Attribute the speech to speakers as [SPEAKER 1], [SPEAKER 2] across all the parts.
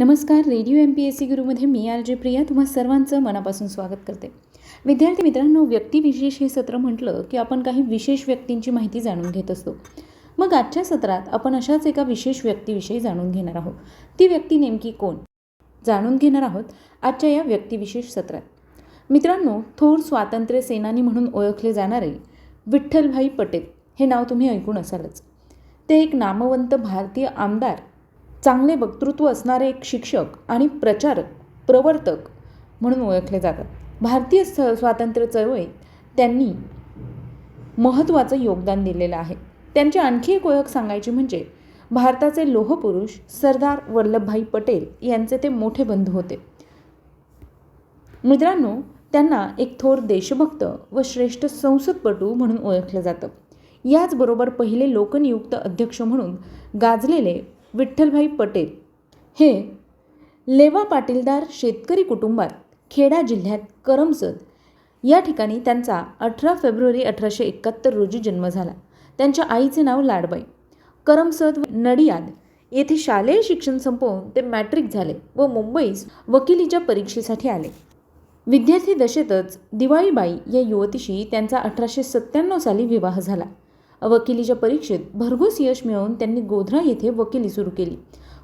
[SPEAKER 1] नमस्कार radio M P S C गुरुमध्ये मी R J Priya तुम्हा सर्वांचं मनापासून स्वागत करते. विद्यार्थी मित्रांनो व्यक्तिविशेष हे सत्र म्हटलं की आपण काही विशेष व्यक्तींची माहिती जाणून घेत असतो. मग आजच्या सत्रात आपण अशाच एका विशेष व्यक्तीविषयी जाणून घेणार आहोत. ती व्यक्ती नेमकी कोण? जाणून घेणार आहोत आजच्या या व्यक्तिविशेष सत्रात. मित्रांनो थोर स्वातंत्र्य सेनानी म्हणून ओळखले जाणारे विठ्ठलभाई पटेल हे नाव तुम्ही ऐकून असालच. ते एक नामवंत भारतीय आमदार चांगले वक्तृत्व असणारे एक शिक्षक आणि प्रचारक प्रवर्तक म्हणून ओळखले जातात. भारतीय स स्वातंत्र्य चळवळीत त्यांनी महत्त्वाचं योगदान दिलेलं आहे. त्यांची आणखी एक ओळख सांगायची म्हणजे भारताचे लोहपुरुष सरदार वल्लभभाई पटेल यांचे ते मोठे बंधू होते. मित्रांनो त्यांना एक थोर देशभक्त व श्रेष्ठ संसदपटू म्हणून ओळखलं जातं. याचबरोबर पहिले लोकनियुक्त अध्यक्ष म्हणून गाजलेले विठ्ठलभाई पटेल. हे लेवा पाटीलदार शेतकरी कुटुंबात खेडा जिल्ह्यात करमसद या ठिकाणी त्यांचा अठरा फेब्रुवारी अठराशे एकाहत्तर रोजी जन्म झाला. त्यांच्या आईचे नाव लाडबाई. करमसद व नडियाद येथे शालेय शिक्षण संपवून ते मॅट्रिक झाले व मुंबईस वकिलीच्या परीक्षेसाठी आले. विद्यार्थी दशेतच दिवाळीबाई या युवतीशी त्यांचा अठराशे सत्त्याण्णव साली विवाह झाला. वकिलीच्या परीक्षेत भरघोस यश मिळवून त्यांनी गोध्रा येथे वकिली सुरू केली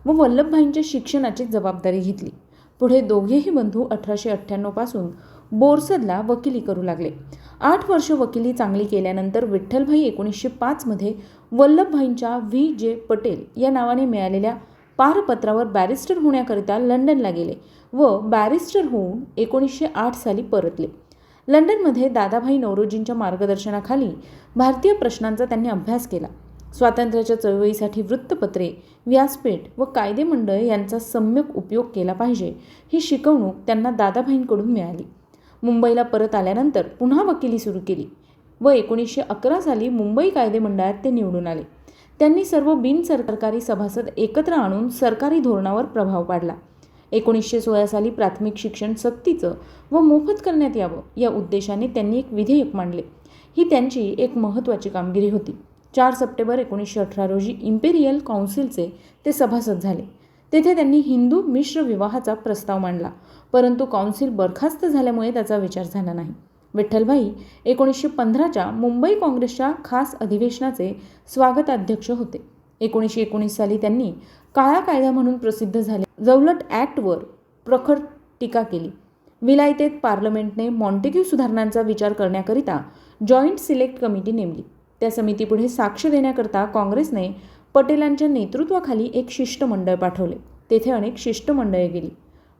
[SPEAKER 1] व वल्लभभाईंच्या शिक्षणाची जबाबदारी घेतली. पुढे दोघेही बंधू अठराशे अठ्ठ्याण्णवपासून बोरसदला वकिली करू लागले. आठ वर्ष वकिली चांगली केल्यानंतर विठ्ठलभाई एकोणीसशे पाचमध्ये वल्लभभाईंच्या व्ही. जे. पटेल या नावाने मिळालेल्या पारपत्रावर बॅरिस्टर होण्याकरिता लंडनला गेले व बॅरिस्टर होऊन एकोणीसशे आठ साली परतले. लंडनमध्ये दादाभाई नौरोजींच्या मार्गदर्शनाखाली भारतीय प्रश्नांचा त्यांनी अभ्यास केला. स्वातंत्र्याच्या चळवळीसाठी वृत्तपत्रे व्यासपीठ व कायदे मंडळ यांचा सम्यक उपयोग केला पाहिजे ही शिकवणूक त्यांना दादाभाईंकडून मिळाली. मुंबईला परत आल्यानंतर पुन्हा वकिली सुरू केली व एकोणीसशे अकरा साली मुंबई कायदे मंडळात ते निवडून आले. त्यांनी सर्व बिनसरकारी सभासद एकत्र आणून सरकारी धोरणावर प्रभाव पाडला. एकोणीसशे सोळा साली प्राथमिक शिक्षण सक्तीचं व मोफत करण्यात यावं या उद्देशाने त्यांनी एक विधेयक मांडले. ही त्यांची एक महत्त्वाची कामगिरी होती. चार सप्टेंबर एकोणीसशे अठरा रोजी इम्पेरियल काउन्सिलचे ते सभासद झाले. तेथे त्यांनी हिंदू मिश्र विवाहाचा प्रस्ताव मांडला. परंतु काउन्सिल बरखास्त झाल्यामुळे त्याचा विचार झाला नाही. विठ्ठलभाई एकोणीसशे पंधराच्या मुंबई काँग्रेसच्या खास अधिवेशनाचे स्वागताध्यक्ष होते. एकोणीसशे एकोणीस साली त्यांनी काळा कायदा म्हणून प्रसिद्ध झाले. जवलट ॲक्टवर प्रखर टीका केली. विलायतेत पार्लमेंटने मॉन्टेग्यू सुधारणांचा विचार करण्याकरिता जॉईंट सिलेक्ट कमिटी नेमली. त्या समितीपुढे साक्ष देण्याकरता काँग्रेसने पटेलांच्या नेतृत्वाखाली एक शिष्टमंडळ पाठवले. तेथे अनेक शिष्टमंडळे गेली.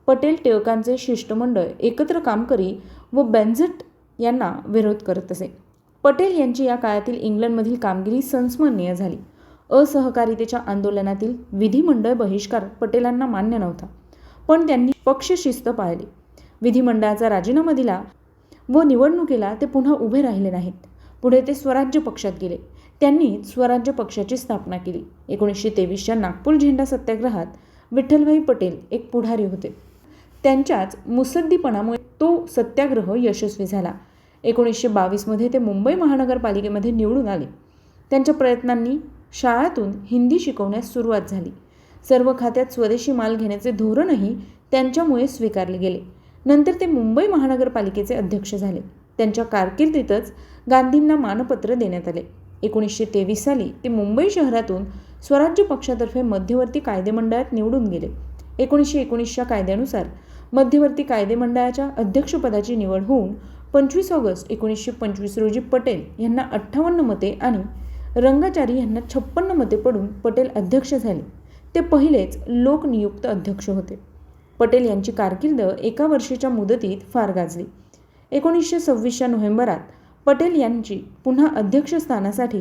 [SPEAKER 1] पटेल टिळकांचे शिष्टमंडळ एकत्र काम करी व बेन्झट यांना विरोध करत असे. पटेल यांची या काळातील इंग्लंडमधील कामगिरी संस्मरणीय झाली. असहकारितेच्या आंदोलनातील विधिमंडळ बहिष्कार पटेलांना मान्य नव्हता. पण त्यांनी पक्षशिस्त पाळली. विधिमंडळाचा राजीनामा दिला व निवडणुकीला ते पुन्हा उभे राहिले नाहीत. पुढे ते स्वराज्य पक्षात गेले. त्यांनी स्वराज्य पक्षाची स्थापना केली. एकोणीसशे तेवीसच्या नागपूर झेंडा सत्याग्रहात विठ्ठलभाई पटेल एक पुढारी होते. त्यांच्याच मुसद्दीपणामुळे तो सत्याग्रह यशस्वी झाला. एकोणीसशे बावीसमध्ये ते मुंबई महानगरपालिकेमध्ये निवडून आले. त्यांच्या प्रयत्नांनी शाळातून हिंदी शिकवण्यास सुरुवात झाली. सर्व खात्यात स्वदेशी माल घेण्याचे धोरणही त्यांच्यामुळे स्वीकारले गेले. नंतर ते मुंबई महानगरपालिकेचे अध्यक्ष झाले. त्यांच्या कारकिर्दीतच गांधींना मानपत्र देण्यात आले. एकोणीसशे तेवीस साली ते मुंबई शहरातून स्वराज्य पक्षातर्फे मध्यवर्ती कायदेमंडळात निवडून गेले. एकोणीसशे एकोणीसच्या कायद्यानुसार मध्यवर्ती कायदेमंडळाच्या अध्यक्षपदाची निवड होऊन पंचवीस ऑगस्ट एकोणीसशे पंचवीस रोजी पटेल यांना अठ्ठावन्न मते आणि रंगाचारी यांना छप्पन्न मते पडून पटेल अध्यक्ष झाले. ते पहिलेच लोकनियुक्त अध्यक्ष होते. पटेल यांची कारकीर्द एका वर्षीच्या मुदतीत फार गाजली. एकोणीसशे सव्वीसच्या नोव्हेंबरात पटेल यांची पुन्हा अध्यक्षस्थानासाठी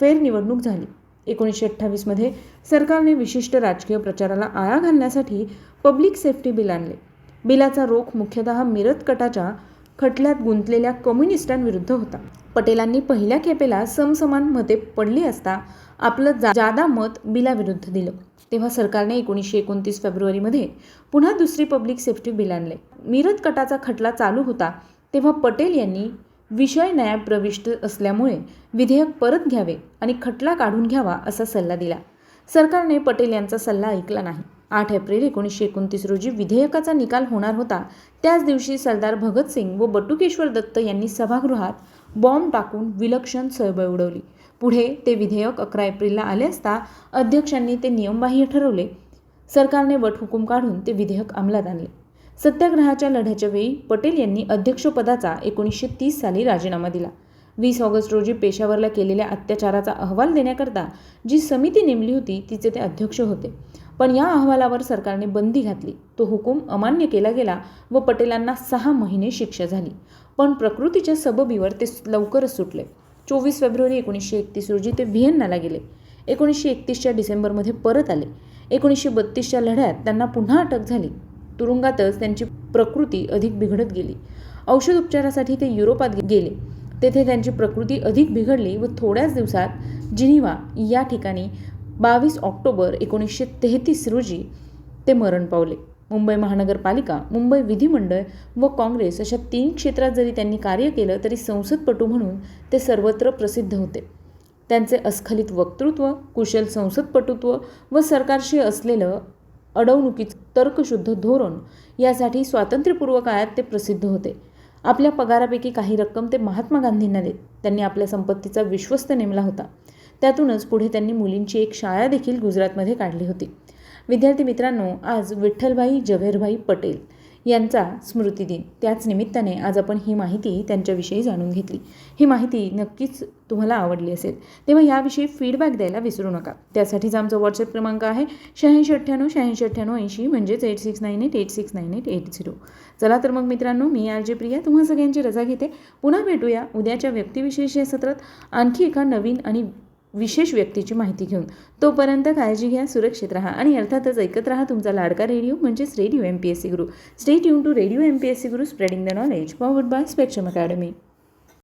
[SPEAKER 1] फेरनिवडणूक झाली. एकोणीसशे अठ्ठावीसमध्ये सरकारने विशिष्ट राजकीय प्रचाराला आळा घालण्यासाठी पब्लिक सेफ्टी बिल आणले. बिलाचा रोख मुख्यतः मिरत कटाच्या खटल्यात गुंतलेल्या कम्युनिस्टांविरुद्ध होता. पटेलांनी पहिल्या खेपेला समसमान मते पडली असता आपलं जा जादा मत बिलाविरुद्ध दिलं. तेव्हा सरकारने एकोणीसशे एकोणतीस फेब्रुवारीमध्ये पुन्हा दुसरी पब्लिक सेफ्टी बिल आणले. मिरत कटाचा खटला चालू होता तेव्हा पटेल यांनी विषय न्याय प्रविष्ट असल्यामुळे विधेयक परत घ्यावे आणि खटला काढून घ्यावा असा सल्ला दिला. सरकारने पटेल यांचा सल्ला ऐकला नाही. आठ एप्रिल एकोणीसशे एकोणतीस रोजी विधेयकाचा निकाल होणार होता त्याच दिवशी सरदार भगतसिंग व बटुकेश्वर दत्त यांनी सभागृहात बॉम्ब टाकून विलक्षण चळवळ उडवली. पुढे ते विधेयक अकरा एप्रिलला आले असता अध्यक्षांनी ते नियमबाह्य ठरवले. सरकारने वटहुकूम काढून ते विधेयक अंमलात आणले. सत्याग्रहाच्या लढ्याच्या वेळी पटेल यांनी अध्यक्षपदाचा एकोणीसशे तीस साली राजीनामा दिला. वीस ऑगस्ट रोजी पेशावरला केलेल्या अत्याचाराचा अहवाल देण्याकरता जी समिती नेमली होती तिचे ते अध्यक्ष होते. पण या अहवालावर सरकारने बंदी घातली. तो हुकूम अमान्य केला गेला व पटेलांना सहा महिने शिक्षा झाली. पण प्रकृतीच्या सबबीवर ते लवकरच सुटले. चोवीस फेब्रुवारी एकोणीसशे एकतीस रोजी ते व्हिएन्नाला गेले. एकोणीसशे एकतीसच्या डिसेंबरमध्ये परत आले. एकोणीसशे बत्तीसच्या लढ्यात त्यांना पुन्हा अटक झाली. तुरुंगातच त्यांची प्रकृती अधिक बिघडत गेली. औषध उपचारासाठी ते युरोपात गेले. तेथे त्यांची प्रकृती अधिक बिघडली व थोड्याच दिवसात जिनिवा या ठिकाणी बावीस ऑक्टोबर एकोणीसशे तेहतीस रोजी ते मरण पावले. मुंबई महानगरपालिका मुंबई विधिमंडळ व काँग्रेस अशा तीन क्षेत्रात जरी त्यांनी कार्य केलं तरी संसदपटू म्हणून ते सर्वत्र प्रसिद्ध होते. त्यांचे अस्खलित वक्तृत्व कुशल संसदपटुत्व व सरकारशी असलेलं अडवणुकीचं तर्कशुद्ध धोरण यासाठी स्वातंत्र्यपूर्व काळात ते प्रसिद्ध होते. आपल्या पगारापैकी काही रक्कम ते महात्मा गांधींना देत. त्यांनी आपल्या संपत्तीचा विश्वस्त नेमला होता. त्यातूनच पुढे त्यांनी मुलींची एक शाळा देखील गुजरातमध्ये काढली होती. विद्यार्थी मित्रांनो आज विठ्ठलभाई जवेरभाई पटेल यांचा स्मृती दिन. त्याच निमित्ताने आज आपण ही माहिती त्यांच्याविषयी जाणून घेतली. ही माहिती नक्कीच तुम्हाला आवडली असेल. तेव्हा याविषयी फीडबॅक द्यायला विसरू नका. त्यासाठीच आमचा व्हॉट्सअप क्रमांक आहे शहाऐंशी अठ्ठ्याण्णव शहाऐंशी अठ्ठ्याण्णव ऐंशी म्हणजेच eight six nine eight eight six nine eight eight zero चला तर मग मित्रांनो मी आर जे प्रिया तुम्हा सगळ्यांची रजा घेते. पुन्हा भेटूया उद्याच्या व्यक्तिविशेष या सत्रात. आणखी एका नवीन आणि विशेष व्यक्तीची माहिती घेऊन. तोपर्यंत काळजी घ्या सुरक्षित राहा आणि अर्थातच ऐकत राहा तुमचा लाडका रेडिओ म्हणजेच radio M P S C Guru stay tuned to radio M P S C Guru spreading the knowledge powered by spectrum academy